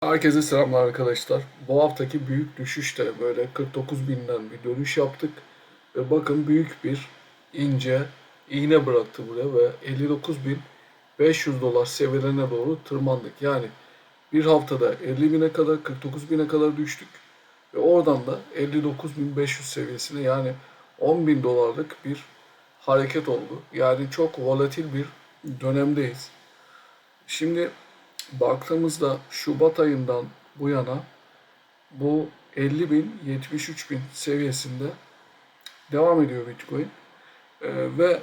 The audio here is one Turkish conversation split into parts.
Herkese selamlar arkadaşlar. Bu haftaki büyük düşüşte böyle 49 binden bir dönüş yaptık. Ve bakın büyük bir ince iğne bıraktı buraya ve 59.500 dolar seviyelerine doğru tırmandık. Yani bir haftada 50 bine kadar 49 bine kadar düştük. Ve oradan da 59.500 seviyesine yani 10 bin dolarlık bir hareket oldu. Yani çok volatil bir dönemdeyiz. Şimdi baktığımızda Şubat ayından bu yana bu 50 bin 73 bin seviyesinde devam ediyor Bitcoin. Ee, ve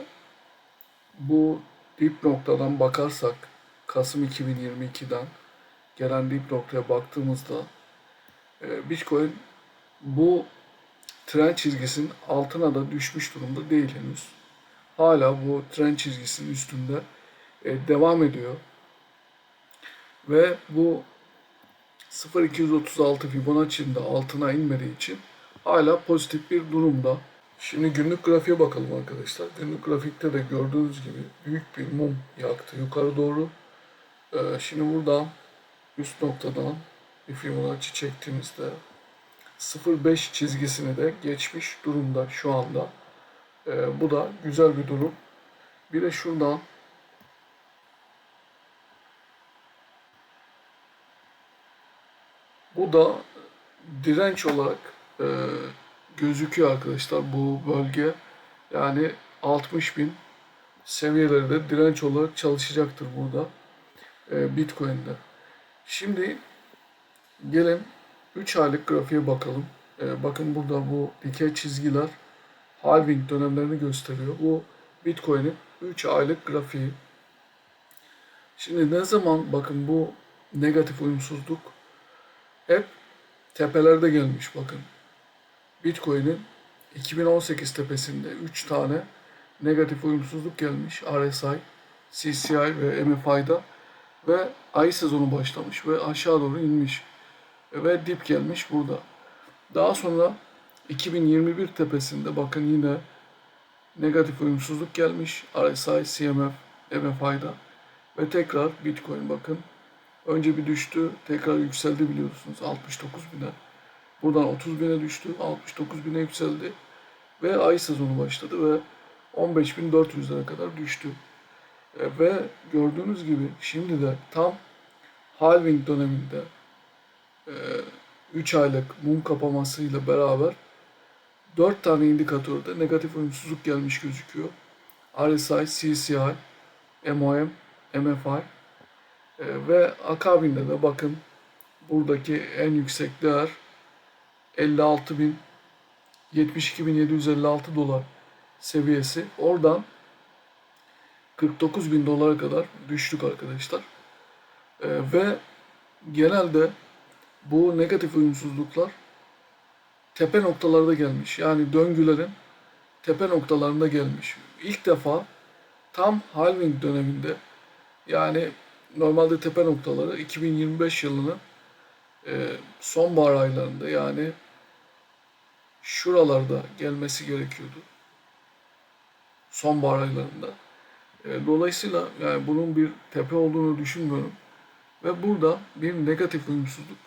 bu dip noktadan bakarsak Kasım 2022'den gelen dip noktaya baktığımızda e, Bitcoin bu trend çizgisinin altına da düşmüş durumda değil henüz. Hala bu trend çizgisinin üstünde e, devam ediyor. Ve bu 0236 Fibonacci'nin de altına inmediği için hala pozitif bir durumda. Şimdi günlük grafiğe bakalım arkadaşlar. Günlük grafikte de gördüğünüz gibi büyük bir mum yaktı yukarı doğru. Ee, şimdi buradan üst noktadan bir Fibonacci çektiğimizde 0.5 çizgisini de geçmiş durumda şu anda. Ee, bu da güzel bir durum. Bir de şuradan Bu da direnç olarak e, gözüküyor arkadaşlar bu bölge. Yani 60 bin seviyeleri de direnç olarak çalışacaktır burada e, Bitcoin'de. Şimdi gelin 3 aylık grafiğe bakalım. E, bakın burada bu dikey çizgiler halving dönemlerini gösteriyor. Bu Bitcoin'in 3 aylık grafiği. Şimdi ne zaman bakın bu negatif uyumsuzluk hep tepelerde gelmiş bakın. Bitcoin'in 2018 tepesinde 3 tane negatif uyumsuzluk gelmiş. RSI, CCI ve MFI'da ve ay sezonu başlamış ve aşağı doğru inmiş ve dip gelmiş burada. Daha sonra 2021 tepesinde bakın yine negatif uyumsuzluk gelmiş. RSI, CMF, MFI'da ve tekrar Bitcoin bakın Önce bir düştü, tekrar yükseldi biliyorsunuz 69 bine. Buradan 30 bine düştü, 69 bine yükseldi. Ve ay sezonu başladı ve 15.400'lere kadar düştü. E, ve gördüğünüz gibi şimdi de tam halving döneminde e, 3 aylık mum kapamasıyla beraber 4 tane indikatörde negatif uyumsuzluk gelmiş gözüküyor. RSI, CCI, MOM, MFI e, ve akabinde de bakın buradaki en yüksek değer 56.000 72.756 dolar seviyesi. Oradan 49.000 dolara kadar düştük arkadaşlar. E, ve genelde bu negatif uyumsuzluklar tepe noktalarda gelmiş. Yani döngülerin tepe noktalarında gelmiş. İlk defa tam halving döneminde yani normalde tepe noktaları 2025 yılının e, sonbahar aylarında yani şuralarda gelmesi gerekiyordu. Sonbahar aylarında. E, dolayısıyla yani bunun bir tepe olduğunu düşünmüyorum. Ve burada bir negatif uyumsuzluk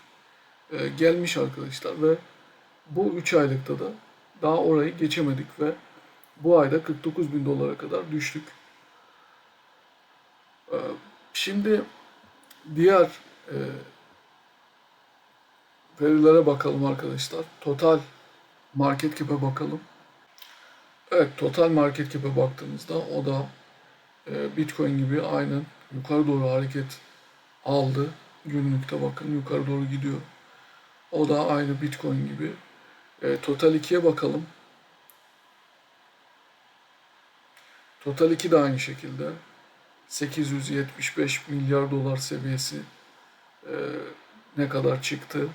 e, gelmiş arkadaşlar ve bu 3 aylıkta da daha orayı geçemedik ve bu ayda 49 bin dolara kadar düştük. E, Şimdi diğer e, verilere bakalım arkadaşlar. Total market cap'e bakalım. Evet, total market cap'e baktığımızda o da e, Bitcoin gibi aynen yukarı doğru hareket aldı. Günlükte bakın yukarı doğru gidiyor. O da aynı Bitcoin gibi. E, Total 2'ye bakalım. Total 2 de aynı şekilde. 875 milyar dolar seviyesi e, ne kadar çıktı.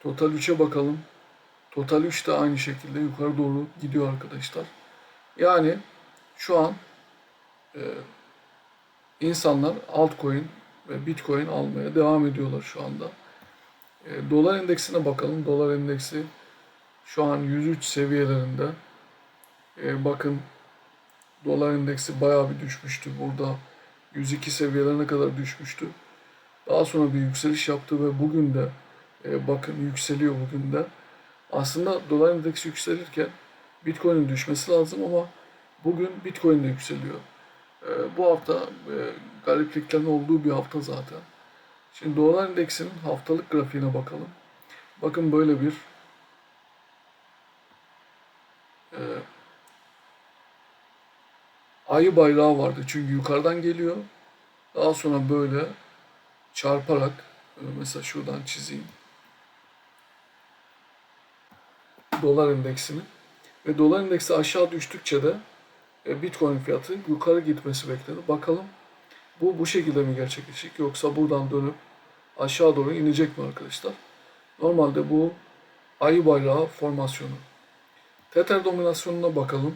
Total 3'e bakalım. Total 3 de aynı şekilde yukarı doğru gidiyor arkadaşlar. Yani şu an e, insanlar altcoin ve bitcoin almaya devam ediyorlar şu anda. E, dolar endeksine bakalım. Dolar endeksi şu an 103 seviyelerinde. E, bakın dolar endeksi bayağı bir düşmüştü burada 102 seviyelerine kadar düşmüştü. Daha sonra bir yükseliş yaptı ve bugün de e, bakın yükseliyor bugün de. Aslında dolar endeksi yükselirken Bitcoin'in düşmesi lazım ama bugün Bitcoin de yükseliyor. E, bu hafta e, garipliklerin olduğu bir hafta zaten. Şimdi dolar endeksinin haftalık grafiğine bakalım. Bakın böyle bir e, ayı bayrağı vardı. Çünkü yukarıdan geliyor. Daha sonra böyle çarparak e, mesela şuradan çizeyim. Dolar endeksini ve dolar endeksi aşağı düştükçe de e, Bitcoin fiyatı yukarı gitmesi bekledi. Bakalım bu bu şekilde mi gerçekleşecek yoksa buradan dönüp aşağı doğru inecek mi arkadaşlar? Normalde bu ayı bayrağı formasyonu. Tether dominasyonuna bakalım.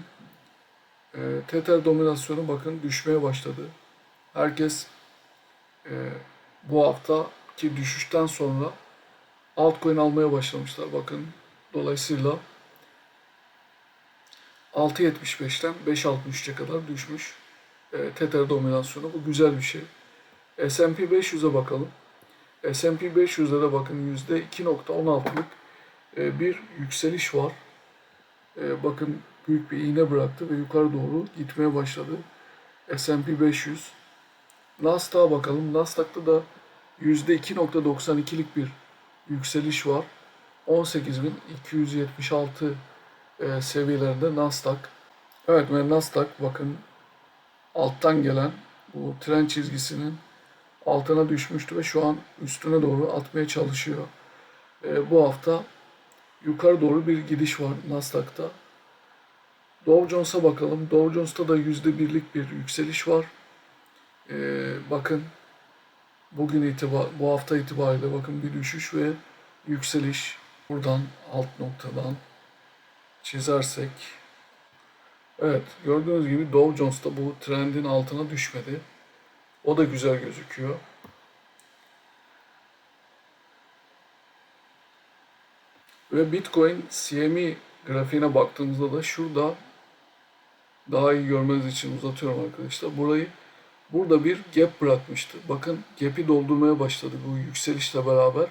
E, Tether dominasyonu bakın düşmeye başladı. Herkes e, bu haftaki düşüşten sonra altcoin almaya başlamışlar. Bakın dolayısıyla 6.75'ten 5.63'e kadar düşmüş e, Tether dominasyonu. Bu güzel bir şey. S&P 500'e bakalım. S&P 500'de de bakın %2.16'lık e, bir yükseliş var. E, bakın büyük bir iğne bıraktı ve yukarı doğru gitmeye başladı. S&P 500. Nasdaq'a bakalım. Nasdaq'ta da %2.92'lik bir yükseliş var. 18.276 e, seviyelerinde Nasdaq. Evet ve Nasdaq bakın alttan gelen bu tren çizgisinin altına düşmüştü ve şu an üstüne doğru atmaya çalışıyor. E, bu hafta yukarı doğru bir gidiş var Nasdaq'ta. Dow Jones'a bakalım. Dow Jones'ta da %1'lik bir yükseliş var. E, bakın bugün itibar, bu hafta itibariyle bakın bir düşüş ve yükseliş. Buradan alt noktadan çizersek Evet gördüğünüz gibi Dow Jones da bu trendin altına düşmedi. O da güzel gözüküyor. Ve Bitcoin CME grafiğine baktığımızda da şurada daha iyi görmeniz için uzatıyorum arkadaşlar. Burayı burada bir gap bırakmıştı. Bakın gap'i doldurmaya başladı bu yükselişle beraber.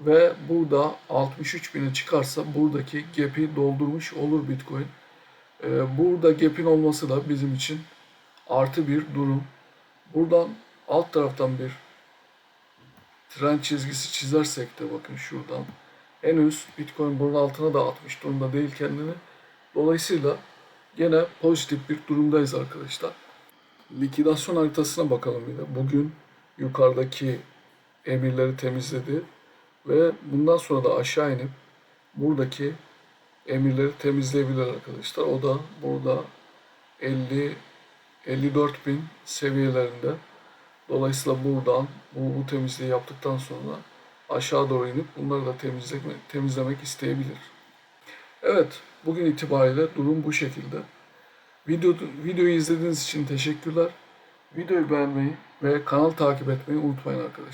Ve burada 63 bine çıkarsa buradaki gap'i doldurmuş olur Bitcoin. Ee, burada gap'in olması da bizim için artı bir durum. Buradan alt taraftan bir trend çizgisi çizersek de bakın şuradan henüz Bitcoin bunun altına da atmış durumda değil kendini. Dolayısıyla gene pozitif bir durumdayız arkadaşlar. Likidasyon haritasına bakalım de. Bugün yukarıdaki emirleri temizledi ve bundan sonra da aşağı inip buradaki emirleri temizleyebilir arkadaşlar. O da burada 50 54 bin seviyelerinde. Dolayısıyla buradan bu, bu temizliği yaptıktan sonra aşağı doğru inip bunları da temizlemek, temizlemek isteyebilir. Evet, bugün itibariyle durum bu şekilde. Video, videoyu izlediğiniz için teşekkürler. Videoyu beğenmeyi ve kanal takip etmeyi unutmayın arkadaşlar.